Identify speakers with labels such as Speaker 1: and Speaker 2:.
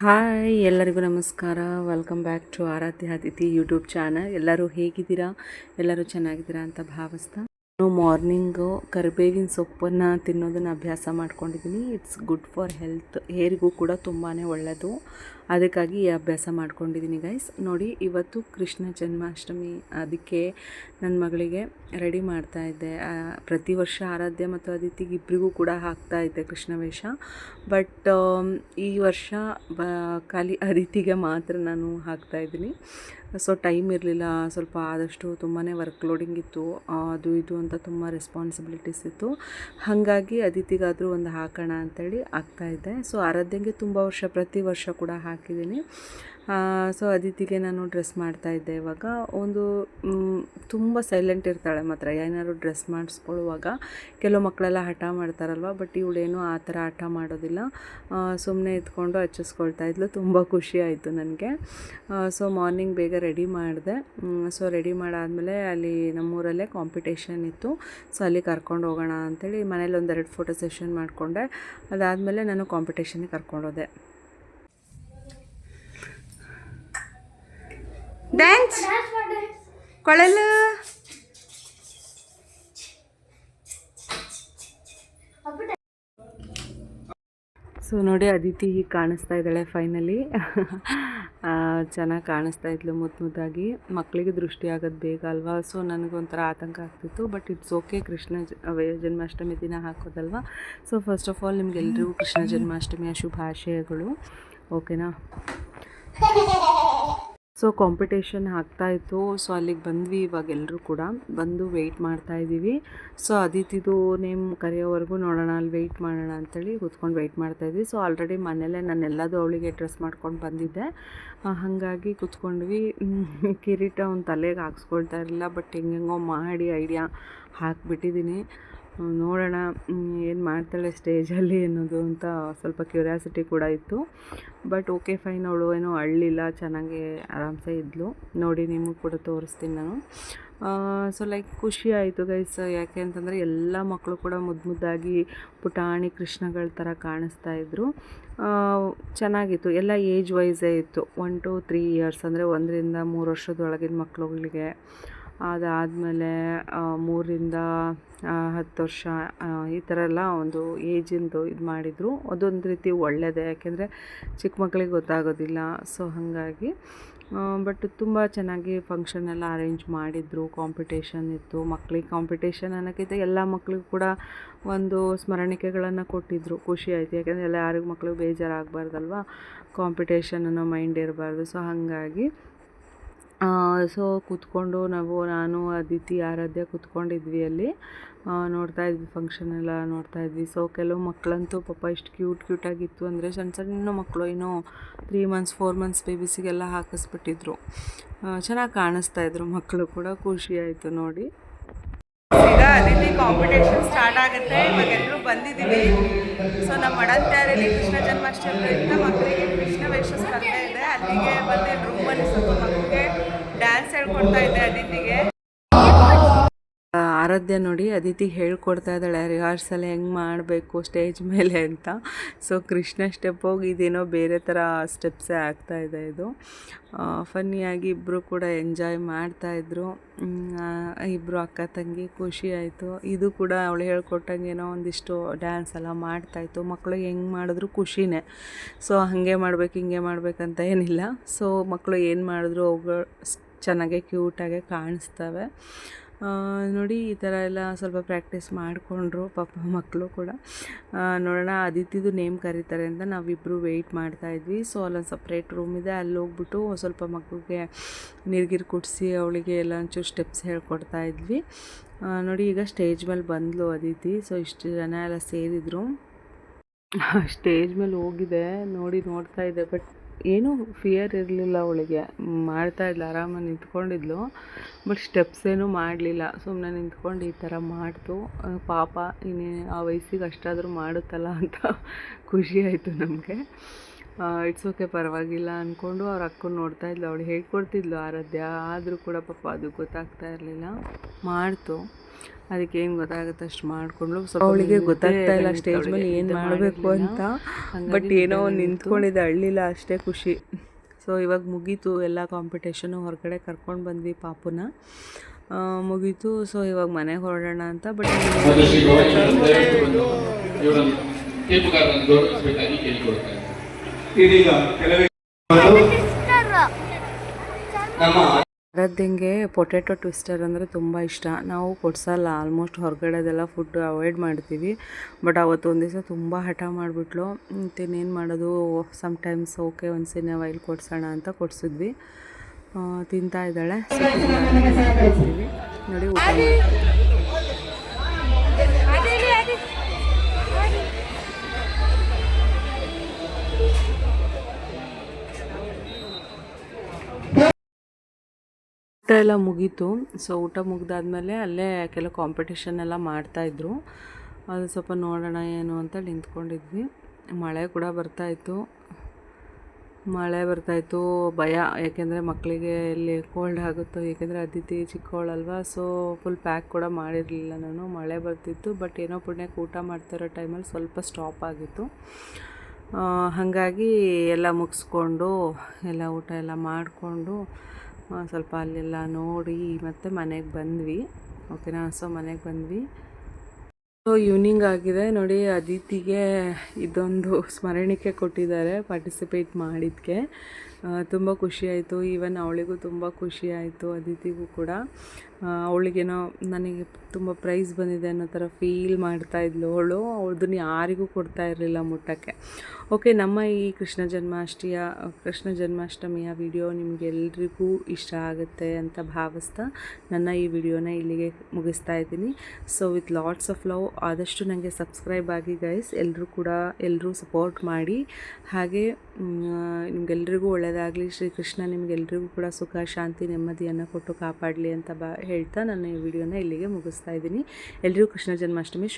Speaker 1: Hi, ಎಲ್ಲರಿಗೂ ನಮಸ್ಕಾರ. Welcome back to ಆರಾಧ್ಯ ಅತಿಥಿ ಯೂಟ್ಯೂಬ್ ಚಾನಲ್ ಎಲ್ಲರೂ ಹೇಗಿದ್ದೀರಾ? ಎಲ್ಲರೂ ಚೆನ್ನಾಗಿದ್ದೀರಾ ಅಂತ ಭಾವಿಸ್ತಾ ನಾನು ಮಾರ್ನಿಂಗು ಕರಿಬೇವಿನ ಸೊಪ್ಪನ್ನು ತಿನ್ನೋದನ್ನು ಅಭ್ಯಾಸ ಮಾಡ್ಕೊಂಡಿದ್ದೀನಿ ಇಟ್ಸ್ ಗುಡ್ ಫಾರ್ ಹೆಲ್ತ್ ಹೇರಿಗೂ ಕೂಡ ತುಂಬಾ ಒಳ್ಳೆಯದು ಅದಕ್ಕಾಗಿ ಈ ಅಭ್ಯಾಸ ಮಾಡ್ಕೊಂಡಿದ್ದೀನಿ ಗೈಸ್ ನೋಡಿ, ಇವತ್ತು ಕೃಷ್ಣ ಜನ್ಮಾಷ್ಟಮಿ. ಅದಕ್ಕೆ ನನ್ನ ಮಗಳಿಗೆ ರೆಡಿ ಮಾಡ್ತಾ ಇದ್ದೆ. ಪ್ರತಿ ವರ್ಷ ಆರಾಧ್ಯ ಮತ್ತು ಅದಿತಿಗೆ ಇಬ್ಬರಿಗೂ ಕೂಡ ಹಾಕ್ತಾ ಇದ್ದೆ ಕೃಷ್ಣ ವೇಷ. ಬಟ್ ಈ ವರ್ಷ ಬ, ಖಾಲಿ ಅದಿತಿಗೆ ಮಾತ್ರ ನಾನು ಹಾಕ್ತಾ ಇದ್ದೀನಿ. ಸೊ ಟೈಮ್ ಇರಲಿಲ್ಲ. ಸ್ವಲ್ಪ ಆದಷ್ಟು ತುಂಬಾ ವರ್ಕ್ ಲೋಡಿಂಗ್ ಇತ್ತು ಅದು ಇದು ಅಂತ ತುಂಬ ರೆಸ್ಪಾನ್ಸಿಬಿಲಿಟೀಸ್ ಇತ್ತು. ಹಾಗಾಗಿ ಅದಿತಿಗಾದರೂ ಒಂದು ಹಾಕೋಣ ಅಂತೇಳಿ ಹಾಕ್ತಾಯಿದ್ದೆ ಸೊ ಆರಾಧ್ಯಂಗೆ ತುಂಬ ವರ್ಷ, ಪ್ರತಿ ವರ್ಷ ಕೂಡ ಹಾಕಿದ್ದೀನಿ. ಸೊ ಅದಿತಿಗೆ ನಾನು ಡ್ರೆಸ್ ಮಾಡ್ತಾ ಇದ್ದೆ ಇವಾಗ. ಒಂದು ತುಂಬ ಸೈಲೆಂಟ್ ಇರ್ತಾಳೆ ಮಾತ್ರ. ಏನಾದ್ರು ಡ್ರೆಸ್ ಮಾಡಿಸ್ಕೊಳ್ಳುವಾಗ ಕೆಲವು ಮಕ್ಕಳೆಲ್ಲ ಹಠ ಮಾಡ್ತಾರಲ್ವ? ಬಟ್ ಇವಳೇನು ಆ ಥರ ಹಠ ಮಾಡೋದಿಲ್ಲ. ಸುಮ್ಮನೆ ಇದ್ಕೊಂಡು ಹಚ್ಚಿಸ್ಕೊಳ್ತಾ ಇದ್ಲು. ತುಂಬ ಖುಷಿ ಆಯಿತು ನನಗೆ. ಸೊ ಮಾರ್ನಿಂಗ್ ಬೇಗ ರೆಡಿ ಮಾಡಿದೆ. ಸೊ ರೆಡಿ ಮಾಡಾದಮೇಲೆ ಅಲ್ಲಿ ನಮ್ಮೂರಲ್ಲೇ ಕಾಂಪಿಟೇಷನ್ ಇತ್ತು. ಸೊ ಅಲ್ಲಿ ಕರ್ಕೊಂಡು ಹೋಗೋಣ ಅಂಥೇಳಿ ಮನೇಲಿ ಒಂದೆರಡು ಫೋಟೋ ಸೆಷನ್ ಮಾಡಿಕೊಂಡೆ. ಅದಾದಮೇಲೆ ನಾನು ಕಾಂಪಿಟೇಷನ್ಗೆ ಕರ್ಕೊಂಡೋದೆ ಡ್ಯಾನ್ಸ್ ಕೊಳಲು? ಸೊ ನೋಡಿ ಅದಿತಿ ಹೀಗೆ ಕಾಣಿಸ್ತಾ ಇದ್ದಾಳೆ ಫೈನಲಿ ಚೆನ್ನಾಗಿ ಕಾಣಿಸ್ತಾ ಇದ್ಲು ಮುದ್ದು ಮುದ್ದಾಗಿ. ಮಕ್ಕಳಿಗೆ ದೃಷ್ಟಿ ಆಗೋದು ಬೇಗ ಅಲ್ವಾ? ಸೊ ನನಗೊಂಥರ ಆತಂಕ ಆಗ್ತಿತ್ತು but it's okay Krishna Janmashtami ದಿನ ಹಾಕೋದಲ್ವಾ? ಸೊ ಫಸ್ಟ್ ಆಫ್ ಆಲ್ ನಿಮಗೆಲ್ರಿಗೂ ಕೃಷ್ಣ ಜನ್ಮಾಷ್ಟಮಿಯ ಶುಭಾಶಯಗಳು. ಓಕೆನಾ ಸೊ ಕಾಂಪಿಟೇಷನ್ ಆಗ್ತಾ ಇತ್ತು. ಸೊ ಅಲ್ಲಿಗೆ ಬಂದ್ವಿ ಇವಾಗ ಎಲ್ಲರೂ ಕೂಡ. ಬಂದು ವೆಯ್ಟ್ ಮಾಡ್ತಾ ಇದ್ದೀವಿ. ಸೊ ಅದಿತಿದು ನೇಮ್ ಕರೆಯೋವರೆಗೂ ನೋಡೋಣ, ಅಲ್ಲಿ ವೆಯ್ಟ್ ಮಾಡೋಣ ಅಂತೇಳಿ ಕೂತ್ಕೊಂಡು ವೆಯ್ಟ್ ಮಾಡ್ತಾ ಇದ್ವಿ. ಸೊ ಆಲ್ರೆಡಿ ಮನೆಯಲ್ಲೇ ನಾನು ಎಲ್ಲದು ಅವಳಿಗೆ ಡ್ರೆಸ್ ಮಾಡ್ಕೊಂಡು ಬಂದಿದ್ದೆ. ಹಾಗಾಗಿ ಕೂತ್ಕೊಂಡ್ವಿ. ಕಿರೀಟ ಒಂದು ತಲೆಗೆ ಹಾಕ್ಸ್ಕೊಳ್ತಾ ಇರಲಿಲ್ಲ ಬಟ್ ಹೆಂಗೆಂಗೋ ಮಾಡಿ ಐಡಿಯಾ ಹಾಕ್ಬಿಟ್ಟಿದ್ದೀನಿ ನೋಡೋಣ ಏನು ಮಾಡ್ತಾಳೆ ಸ್ಟೇಜಲ್ಲಿ ಅನ್ನೋದು ಅಂತ ಸ್ವಲ್ಪ ಕ್ಯೂರಿಯಾಸಿಟಿ ಕೂಡ ಇತ್ತು. ಬಟ್ ಓಕೆ, ಫೈನ್, ಅವಳು ಏನೋ ಅಳ್ಳಿಲ್ಲ, ಚೆನ್ನಾಗಿ ಆರಾಮ್ಸೆ ಇದ್ಲು. ನೋಡಿ, ನಿಮಗೂ ಕೂಡ ತೋರಿಸ್ತೀನಿ ನಾನು. ಸೊ ಲೈಕ್ ಖುಷಿ ಆಯಿತು ಗೈಸ್ ಯಾಕೆ ಅಂತಂದರೆ ಎಲ್ಲ ಮಕ್ಕಳು ಕೂಡ ಮುದ್ದು ಮುದ್ದಾಗಿ ಪುಟಾಣಿ ಕೃಷ್ಣಗಳ ಥರ ಕಾಣಿಸ್ತಾ ಇದ್ದರು ಚೆನ್ನಾಗಿತ್ತು. ಎಲ್ಲ ಏಜ್ ವೈಸೇ ಇತ್ತು. ಒನ್ ಟು ತ್ರೀ ಇಯರ್ಸ್ ಅಂದರೆ ಒಂದರಿಂದ ಮೂರು ವರ್ಷದೊಳಗಿನ ಮಕ್ಕಳುಗಳಿಗೆ ಅದಾದಮೇಲೆ ಮೂರಿಂದ ಹತ್ತು ವರ್ಷ ಈ ಥರ ಎಲ್ಲ ಒಂದು ಏಜಿಂದು ಇದು ಮಾಡಿದರು. ಅದೊಂದು ರೀತಿ ಒಳ್ಳೆಯದೇ ಯಾಕೆಂದರೆ ಚಿಕ್ಕ ಮಕ್ಕಳಿಗೆ ಗೊತ್ತಾಗೋದಿಲ್ಲ. ಸೊ ಹಾಗಾಗಿ ಬಟ್ ತುಂಬ ಚೆನ್ನಾಗಿ ಫಂಕ್ಷನ್ ಎಲ್ಲ ಅರೇಂಜ್ ಮಾಡಿದರು. ಕಾಂಪಿಟೇಷನ್ ಇತ್ತು. ಮಕ್ಕಳಿಗೆ ಕಾಂಪಿಟೇಷನ್ ಅನ್ನೋಕ್ಕಿಂತ ಎಲ್ಲ ಮಕ್ಕಳಿಗೂ ಕೂಡ ಒಂದು ಸ್ಮರಣಿಕೆಗಳನ್ನು ಕೊಟ್ಟಿದ್ದರು ಖುಷಿ ಆಯಿತು. ಯಾಕೆಂದರೆ ಎಲ್ಲ ಯಾರಿಗೂ ಮಕ್ಕಳು ಬೇಜಾರಾಗಬಾರ್ದಲ್ವ? ಕಾಂಪಿಟೇಷನ್ ಅನ್ನೋ ಮೈಂಡ್ ಇರಬಾರ್ದು. ಸೊ ಹಾಗಾಗಿ ಸೊ ಕೂತ್ಕೊಂಡು ನಾವು, ನಾನು ಅದಿತಿ ಆರಾಧ್ಯ ಕೂತ್ಕೊಂಡಿದ್ವಿ ಅಲ್ಲಿ. ನೋಡ್ತಾ ಇದ್ವಿ ಫಂಕ್ಷನ್ ಎಲ್ಲ ನೋಡ್ತಾ ಇದ್ವಿ. ಸೊ ಕೆಲವು ಮಕ್ಕಳಂತೂ ಪಾಪ ಇಷ್ಟು ಕ್ಯೂಟ್ ಕ್ಯೂಟಾಗಿತ್ತು ಅಂದರೆ ಸಣ್ಣ ಸಣ್ಣ ಮಕ್ಕಳು ಇನ್ನೂ ತ್ರೀ ಮಂತ್ಸ್ ಫೋರ್ ಮಂತ್ಸ್ ಬೇಬಿಸಿಗೆಲ್ಲ ಹಾಕಿಸ್ಬಿಟ್ಟಿದ್ರು. ಚೆನ್ನಾಗಿ ಕಾಣಿಸ್ತಾ ಇದ್ರು ಮಕ್ಕಳು ಕೂಡ. ಖುಷಿ ಆಯಿತು ನೋಡಿ. ಅದಿತಿ ಕಾಂಪಿಟೇಷನ್ ಸ್ಟಾರ್ಟ್ ಆಗುತ್ತೆ. ಇವಾಗ ಎಲ್ಲರೂ ಬಂದಿದ್ದೀವಿ. ಸೊ ನಮ್ಮ ಮಡಂತ್ಯಾರಲ್ಲಿ ಕೃಷ್ಣ ಜನ್ಮಾಷ್ಟಮಿ ಅಂತ ಮಕ್ಕಳಿಗೆ ಕೃಷ್ಣ ವೇಷ ಸ್ಪರ್ಧೆ ಇದೆ. ಅಲ್ಲಿಗೆ ಬಂದು ರೂಮಲ್ಲಿ ಸ್ವಲ್ಪ ಮಕ್ಕಳಿಗೆ ಡ್ಯಾನ್ಸ್ ಹೇಳ್ಕೊಡ್ತಾ ಇದೆ ಅದಿತಿಗೆ. ಆರಾಧ್ಯ ನೋಡಿ ಅದಿತಿ ಹೇಳ್ಕೊಡ್ತಾ ಇದ್ದಾಳೆ, ರಿಹಾರ್ಸಲ್ ಹೆಂಗೆ ಮಾಡಬೇಕು ಸ್ಟೇಜ್ ಮೇಲೆ ಅಂತ. ಸೊ ಕೃಷ್ಣ ಸ್ಟೆಪ್ ಹೋಗಿ ಇದೇನೋ ಬೇರೆ ಥರ ಸ್ಟೆಪ್ಸೇ ಆಗ್ತಾ ಇದೆ ಇದು. ಫನ್ನಿಯಾಗಿ ಇಬ್ಬರು ಕೂಡ ಎಂಜಾಯ್ ಮಾಡ್ತಾಯಿದ್ರು ಇಬ್ಬರು ಅಕ್ಕ ತಂಗಿ ಖುಷಿ ಆಯಿತು. ಇದು ಕೂಡ ಅವಳು ಹೇಳ್ಕೊಟ್ಟಂಗೆ ಏನೋ ಒಂದಿಷ್ಟು ಡ್ಯಾನ್ಸ್ ಎಲ್ಲ ಮಾಡ್ತಾಯಿತ್ತು ಮಕ್ಕಳು ಹೆಂಗೆ ಮಾಡಿದ್ರು ಖುಷಿನೇ. ಸೊ ಹಾಗೆ ಮಾಡ್ಬೇಕು, ಹಿಂಗೆ ಮಾಡ್ಬೇಕಂತ ಏನಿಲ್ಲ. ಸೊ ಮಕ್ಕಳು ಏನು ಮಾಡಿದ್ರು ಅವುಗಳು ಚೆನ್ನಾಗೆ ಕ್ಯೂಟಾಗೆ ಕಾಣಿಸ್ತವೆ. ನೋಡಿ ಈ ಥರ ಎಲ್ಲ ಸ್ವಲ್ಪ ಪ್ರಾಕ್ಟೀಸ್ ಮಾಡಿಕೊಂಡ್ರು ಪಾಪ ಮಕ್ಕಳು ಕೂಡ. ನೋಡೋಣ ಅದಿತಿದು ನೇಮ್ ಕರೀತಾರೆ ಅಂತ ನಾವಿಬ್ಬರು ವೆಯ್ಟ್ ಮಾಡ್ತಾ ಇದ್ವಿ. ಸೊ ಅಲ್ಲೊಂದು ಸಪ್ರೇಟ್ ರೂಮ್ ಇದೆ. ಅಲ್ಲಿ ಹೋಗ್ಬಿಟ್ಟು ಸ್ವಲ್ಪ ಮಗುಗೆ ನೀರ್ಗಿರು ಕುಡಿಸಿ ಅವಳಿಗೆ ಎಲ್ಲ ಒಂಚೂರು ಸ್ಟೆಪ್ಸ್ ಹೇಳ್ಕೊಡ್ತಾ ಇದ್ವಿ. ನೋಡಿ ಈಗ ಸ್ಟೇಜ್ ಮೇಲೆ ಬಂದ್ಲು ಅದಿತಿ ಸೊ ಇಷ್ಟು ಜನ ಎಲ್ಲ ಸೇರಿದ್ರು. ಸ್ಟೇಜ್ ಮೇಲೆ ಹೋಗಿದೆ. ನೋಡಿ ನೋಡ್ತಾ ಇದೆ ಬಟ್ ಏನೂ ಫಿಯರ್ ಇರಲಿಲ್ಲ ಅವಳಿಗೆ. ಮಾಡ್ತಾ ಇದ್ಲು, ಆರಾಮಾಗಿ ನಿಂತ್ಕೊಂಡಿದ್ಲು ಬಟ್ ಸ್ಟೆಪ್ಸ್ ಏನೂ ಮಾಡಲಿಲ್ಲ. ಸುಮ್ಮನೆ ನಿಂತ್ಕೊಂಡು ಈ ಥರ ಮಾಡ್ತು. ಪಾಪ ಇನ್ನೇ ಆ ವಯಸ್ಸಿಗೆ ಅಷ್ಟಾದರೂ ಮಾಡುತ್ತಲ್ಲ ಅಂತ ಖುಷಿ ಆಯಿತು ನಮಗೆ. ಇಟ್ಸ್ ಓಕೆ ಪರವಾಗಿಲ್ಲ ಅಂದ್ಕೊಂಡು ಅವ್ರ ಅಕ್ಕನ ನೋಡ್ತಾ ಇದ್ಲು. ಅವಳು ಹೇಳ್ಕೊಡ್ತಿದ್ಲು ಆರಾಧ್ಯ. ಆದರೂ ಕೂಡ ಪಾಪ ಅದು ಗೊತ್ತಾಗ್ತಾ ಇರಲಿಲ್ಲ. ಮಾಡ್ತು. ಅದಕ್ಕೆ ಏನು ಗೊತ್ತಾಗುತ್ತೆ? ಅಷ್ಟು ಮಾಡಿಕೊಂಡು ಸ್ವಲ್ಪ
Speaker 2: ಅವಳಿಗೆ ಗೊತ್ತಾಗ್ತಾ ಇಲ್ಲ ಸ್ಟೇಜ್ ಮೇಲೆ ಏನು ಮಾಡಬೇಕು ಅಂತ. ಬಟ್ ಏನೋ
Speaker 1: ಒಂದು
Speaker 2: ನಿಂತ್ಕೊಂಡಿದ್ದೆ ಅಳ್ಳಿಲ್ಲ ಅಷ್ಟೇ ಖುಷಿ. ಸೊ ಇವಾಗ ಮುಗೀತು ಎಲ್ಲ ಕಾಂಪಿಟೇಷನು ಹೊರಗಡೆ ಕರ್ಕೊಂಡು ಬಂದ್ವಿ ಪಾಪುನ. ಮುಗೀತು. ಸೊ ಇವಾಗ ಮನೆಗೆ ಹೊರಡೋಣ ಅಂತ. ಬಟ್
Speaker 3: ನಮ್ಮ
Speaker 1: ಆರಾಧ್ಯಂಗೆ ಪೊಟ್ಯಾಟೊ ಟ್ವಿಸ್ಟರ್ ಅಂದರೆ ತುಂಬ ಇಷ್ಟ. ನಾವು ಕೊಡ್ಸಲ್ಲ ಆಲ್ಮೋಸ್ಟ್ ಹೊರಗಡೆದೆಲ್ಲ ಫುಡ್ ಅವಾಯ್ಡ್ ಮಾಡ್ತೀವಿ. ಬಟ್ ಅವತ್ತು ಒಂದು ದಿವಸ ತುಂಬ ಹಠ ಮಾಡಿಬಿಟ್ಲು. ಇನ್ನೇನು ಮಾಡೋದು? ಸಮ್ಟೈಮ್ಸ್ ಓಕೆ ಒಂದು ಸಿನೆ ವೈಲ್ ಕೊಡ್ಸೋಣ ಅಂತ ಕೊಡಿಸಿದ್ವಿ. ತಿಂತಾ ಇದ್ದಾಳೆ. ನೋಡಿ ಊಟ ಊಟ ಎಲ್ಲ ಮುಗೀತು. ಸೊ ಊಟ ಮುಗ್ದಾದ್ಮೇಲೆ ಅಲ್ಲೇ ಕೆಲವು ಕಾಂಪಿಟೇಷನ್ ಎಲ್ಲ ಮಾಡ್ತಾಯಿದ್ರು ಅದು ಸ್ವಲ್ಪ ನೋಡೋಣ ಏನು ಅಂತ ನಿಂತ್ಕೊಂಡಿದ್ವಿ. ಮಳೆ ಕೂಡ ಬರ್ತಾಯಿತ್ತು ಮಳೆ ಬರ್ತಾಯಿತ್ತು ಭಯ, ಯಾಕೆಂದರೆ ಮಕ್ಕಳಿಗೆ ಇಲ್ಲಿ ಕೋಲ್ಡ್ ಆಗುತ್ತೋ ಏಕೆಂದರೆ ಅದಿತಿ ಚಿಕ್ಕವಳಲ್ವಾ ಸೊ ಫುಲ್ ಪ್ಯಾಕ್ ಕೂಡ ಮಾಡಿರಲಿಲ್ಲ ನಾನು. ಮಳೆ ಬರ್ತಿತ್ತು ಬಟ್ ಏನೋ ಪುಣ್ಯಕ್ಕೆ ಊಟ ಮಾಡ್ತಿರೋ ಟೈಮಲ್ಲಿ ಸ್ವಲ್ಪ ಸ್ಟಾಪ್ ಆಗಿತ್ತು. ಹಾಗಾಗಿ ಎಲ್ಲ ಮುಗಿಸ್ಕೊಂಡು, ಎಲ್ಲ ಊಟ ಎಲ್ಲ ಮಾಡಿಕೊಂಡು ಸ್ವಲ್ಪ ಅಲ್ಲೆಲ್ಲ ನೋಡಿ ಮತ್ತೆ ಮನೆಗೆ ಬಂದ್ವಿ. ಓಕೆನಾ? ಸೊ, ಮನೆಗೆ ಬಂದ್ವಿ. ಸೊ ಈವ್ನಿಂಗ್ ಆಗಿದೆ. ನೋಡಿ, ಅದಿತಿಗೆ ಇದೊಂದು ಸ್ಮರಣಿಕೆ ಕೊಟ್ಟಿದ್ದಾರೆ ಪಾರ್ಟಿಸಿಪೇಟ್ ಮಾಡಿದ್ದಕ್ಕೆ ತುಂಬ ಖುಷಿಯಾಯಿತು ಈವನ್ ಅವಳಿಗೂ ತುಂಬ ಖುಷಿಯಾಯಿತು ಅದಿತಿಗೂ ಕೂಡ. ಅವಳಿಗೇನೋ ನನಗೆ ತುಂಬ ಪ್ರೈಸ್ ಬಂದಿದೆ ಅನ್ನೋ ಥರ ಫೀಲ್ ಮಾಡ್ತಾ ಇದ್ಲು ಅವಳು. ಅವಳದನ್ನ ಯಾರಿಗೂ ಕೊಡ್ತಾ ಇರಲಿಲ್ಲ ಮುಟ್ಟಕ್ಕೆ. ಓಕೆ ನಮ್ಮ ಈ ಕೃಷ್ಣ ಜನ್ಮಾಷ್ಟಮಿಯ ಕೃಷ್ಣ ಜನ್ಮಾಷ್ಟಮಿಯ ವಿಡಿಯೋ ನಿಮಗೆಲ್ರಿಗೂ ಇಷ್ಟ ಆಗುತ್ತೆ ಅಂತ ಭಾವಿಸ್ತಾ ನನ್ನ ಈ ವಿಡಿಯೋನ ಇಲ್ಲಿಗೆ ಮುಗಿಸ್ತಾ ಇದ್ದೀನಿ. So with lots of love ಆದಷ್ಟು ನನಗೆ ಸಬ್ಸ್ಕ್ರೈಬ್ ಆಗಿ ಗೈಸ್ ಎಲ್ಲರೂ ಕೂಡ ಎಲ್ಲರೂ ಸಪೋರ್ಟ್ ಮಾಡಿ. ಹಾಗೆ ನಿಮಗೆಲ್ರಿಗೂ ಒಳ್ಳೆಯದಾಗಲಿ ಶ್ರೀಕೃಷ್ಣ ನಿಮಗೆಲ್ರಿಗೂ ಕೂಡ ಸುಖ, ಶಾಂತಿ, ನೆಮ್ಮದಿಯನ್ನು ಕೊಟ್ಟು ಕಾಪಾಡಲಿ ಅಂತ ಬಾ ಹೇಳ್ತಾ ನಾನು ಈ ವಿಡಿಯೋನ ಇಲ್ಲಿಗೆ ಮುಗಿಸ್ತಾ ಇದ್ದೀನಿ. ಎಲ್ಲರಿಗೂ ಕೃಷ್ಣ ಜನ್ಮಾಷ್ಟಮಿ ಶುಭ